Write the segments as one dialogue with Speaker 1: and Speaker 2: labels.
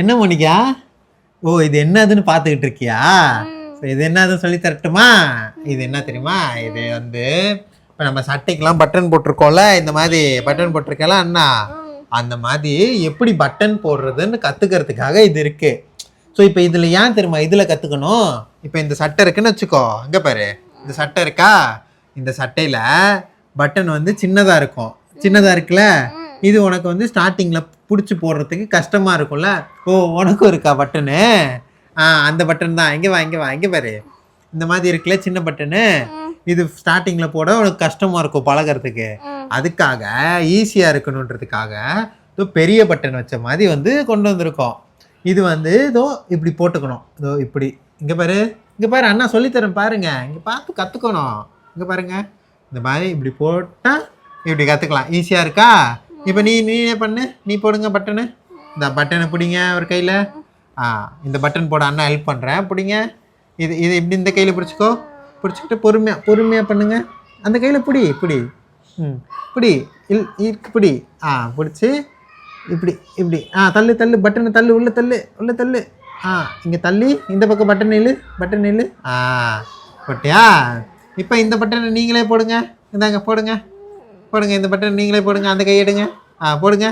Speaker 1: என்ன மோனிகா? ஓ இது என்னதுன்னு பார்த்துக்கிட்டு இருக்கியா? இது என்னதுன்னு சொல்லி தரட்டுமா? இது என்ன தெரியுமா? இது வந்து இப்போ நம்ம சட்டைக்கெல்லாம் பட்டன் போட்டிருக்கோம்ல இந்த மாதிரி பட்டன் போட்டிருக்கல அண்ணா. அந்த மாதிரி எப்படி பட்டன் போடுறதுன்னு கற்றுக்கிறதுக்காக இது இருக்கு. ஸோ இப்போ இதில் ஏன் தெரியுமா? இதில் கற்றுக்கணும் இப்போ இந்த சட்டை இருக்குன்னு வச்சுக்கோ. இங்கே பாரு. இந்த சட்டை இருக்கா? இந்த சட்டையில் பட்டன் வந்து சின்னதாக இருக்கும். சின்னதாக இருக்குல்ல? இது உனக்கு வந்து ஸ்டார்டிங்கில் பிடிச்சி போடுறதுக்கு கஷ்டமாக இருக்கும்ல? ஓ உனக்கும் இருக்கா பட்டனு ஆ அந்த பட்டன் தான். இங்கே வா இங்கே வா இங்கே பாரு. இந்த மாதிரி இருக்குல்ல சின்ன பட்டனு இது ஸ்டார்டிங்கில் போட உனக்கு கஷ்டமாக இருக்கும் பழகுறதுக்கு. அதுக்காக ஈஸியாக இருக்கணுன்றதுக்காக இதோ பெரிய பட்டன் வச்ச மாதிரி வந்து கொண்டு வந்திருக்கோம். இது வந்து இதோ இப்படி போட்டுக்கணும். இதோ இப்படி. இங்கே பாரு. இங்கே பாரு அண்ணா சொல்லித்தரேன் பாருங்க. இங்கே பார்த்து கற்றுக்கணும் இங்கே பாருங்க. இந்த மாதிரி இப்படி போட்டால் இப்படி கற்றுக்கலாம் ஈஸியாக இருக்கா? இப்போ நீ நீயே பண்ணு? நீ போடுங்க பட்டனு இந்த பட்டனை பிடிங்க ஒரு கையில். ஆ இந்த பட்டன் போட அண்ணா ஹெல்ப் பண்ணுறேன் பிடிங்க. இது இது இப்படி இந்த கையில் பிடிச்சிக்கோ. பிடிச்சிக்கிட்டு பொறுமையாக பொறுமையாக பண்ணுங்க. அந்த கையில் பிடி பிடி. ம் பிடி. இல் இருக்கு பிடி. ஆ பிடிச்சி. இப்படி இப்படி. ஆ தள்ளு தள்ளு. பட்டனை தள்ளு. உள்ளே தள்ளு உள்ளே தள்ளு. ஆ இங்கே தள்ளி. இந்த பக்கம் பட்டன் இழு பட்டன் இழு. ஆ போட்டியா? இப்போ இந்த பட்டனை நீங்களே போடுங்க. இந்தாங்க போடுங்க. போடுங்க இந்த பட்டன் நீங்களே போடுங்க அந்த கை எடுங்க. ஆ போடுங்க.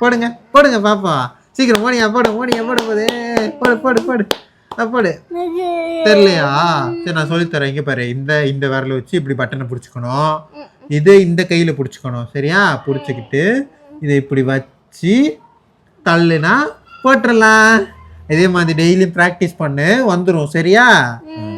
Speaker 1: போடுங்க போடுங்க பாப்பா. சீக்கிரம் மோனியா போடு மோனியா போடு போது போடு போடு. போடு போடு. தெரியலையா? சரி நான் சொல்லித்தரேன். இங்கே பாரு இந்த இந்த விரல வச்சு இப்படி பட்டனை பிடிச்சிக்கணும். இதை இந்த கையில் பிடிச்சிக்கணும். சரியா? பிடிச்சிக்கிட்டு இதை இப்படி வச்சு தள்ளுனா போட்டுடலாம் இதே மாதிரி டெய்லியும் ப்ராக்டிஸ் பண்ணு வந்துடும் சரியா? ம்.